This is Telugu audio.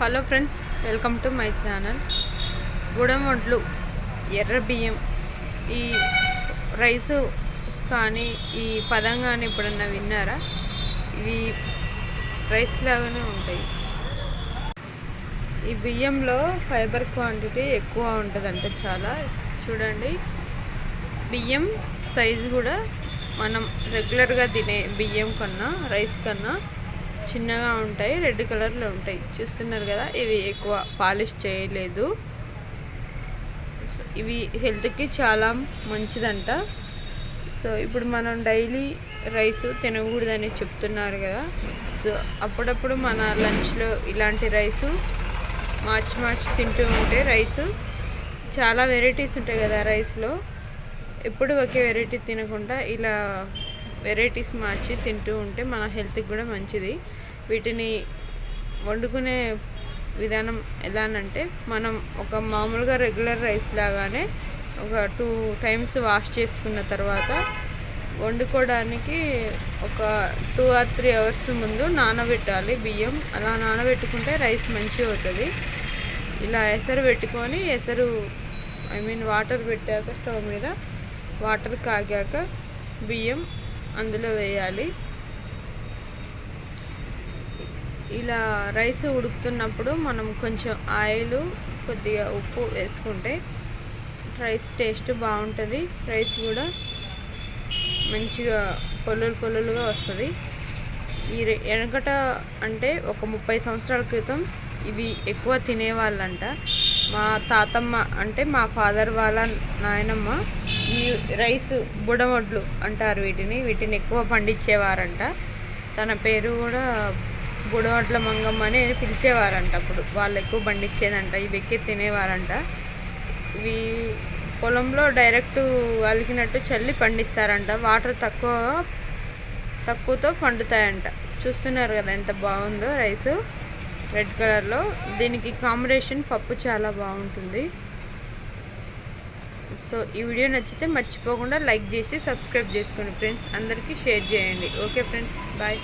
Hello friends welcome to my channel. గుడమొడ్లు ఎర్ర బియ్యం ఈ రైసు కానీ ఈ పదం కానీ ఎప్పుడన్నా విన్నారా? ఇవి రైస్ లాగానే ఉంటాయి. ఈ బియ్యంలో ఫైబర్ క్వాంటిటీ ఎక్కువ ఉంటుందంట చాలా. చూడండి. బియ్యం సైజు కూడా మనం రెగ్యులర్గా తినే బియ్యం కన్నా రైస్ కన్నా చిన్నగా ఉంటాయి రెడ్ కలర్లో ఉంటాయి. చూస్తున్నారు కదా ఇవి ఎక్కువ పాలిష్ చేయలేదు. సో ఇవి హెల్త్కి చాలా మంచిదంట. సో ఇప్పుడు మనం డైలీ రైస్ తినకూడదని చెప్తున్నారు కదా. సో అప్పుడప్పుడు మన లంచ్లో ఇలాంటి రైసు మార్చి మార్చి తింటూ ఉంటే రైసు చాలా వెరైటీస్ ఉంటాయి కదా రైస్లో. ఎప్పుడు ఒకే వెరైటీ తినకుండా ఇలా వెరైటీస్ మార్చి తింటూ ఉంటే మన హెల్త్కి కూడా మంచిది. వీటిని వండుకునే విధానం ఎలానంటే మనం ఒక మామూలుగా రెగ్యులర్ రైస్ లాగానే ఒక టూ టైమ్స్ వాష్ చేసుకున్న తర్వాత వండుకోవడానికి ఒక టూ ఆర్ త్రీ అవర్స్ ముందు నానబెట్టాలి బియ్యం. అలా నానబెట్టుకుంటే రైస్ మంచిగా అవుతుంది. ఇలా ఎసరు పెట్టుకొని ఎసరు ఐ మీన్ వాటర్ పెట్టాక స్టవ్ మీద వాటర్ కాగాక బియ్యం అందులో వేయాలి. ఇలా రైస్ ఉడుకుతున్నప్పుడు మనం కొంచెం ఆయిల్ కొద్దిగా ఉప్పు వేసుకుంటే రైస్ టేస్ట్ బాగుంటుంది. రైస్ కూడా మంచిగా పొల్లులు పొల్లులుగా వస్తుంది. ఈ వెనకట అంటే ఒక ముప్పై సంవత్సరాల క్రితం ఇవి ఎక్కువ తినేవాళ్ళంట. మా తాతమ్మ అంటే మా ఫాదర్ వాళ్ళ నాయనమ్మ ఈ రైస్ బుడవడ్లు అంటారు వీటిని. వీటిని ఎక్కువ పండించేవారంట. తన పేరు కూడా బుడవడ్ల మంగమ్మ అని పిలిచేవారంట అప్పుడు. వాళ్ళు ఎక్కువ పండించేదంట. ఇవి ఎక్కి తినేవారంట. ఇవి పొలంలో డైరెక్ట్ అలికినట్టు చల్లి పండిస్తారంట. వాటర్ తక్కువ తక్కువతో పండుతాయంట. చూస్తున్నారు కదా ఎంత బాగుందో రైస్. రెడ్ కలర్లో. దీనికి కాంబినేషన్ పప్పు చాలా బాగుంటుంది. సో ఈ వీడియో నచ్చితే మర్చిపోకుండా లైక్ చేసి సబ్స్క్రైబ్ చేసుకోండి ఫ్రెండ్స్ అందరికీ షేర్ చేయండి. Okay friends bye.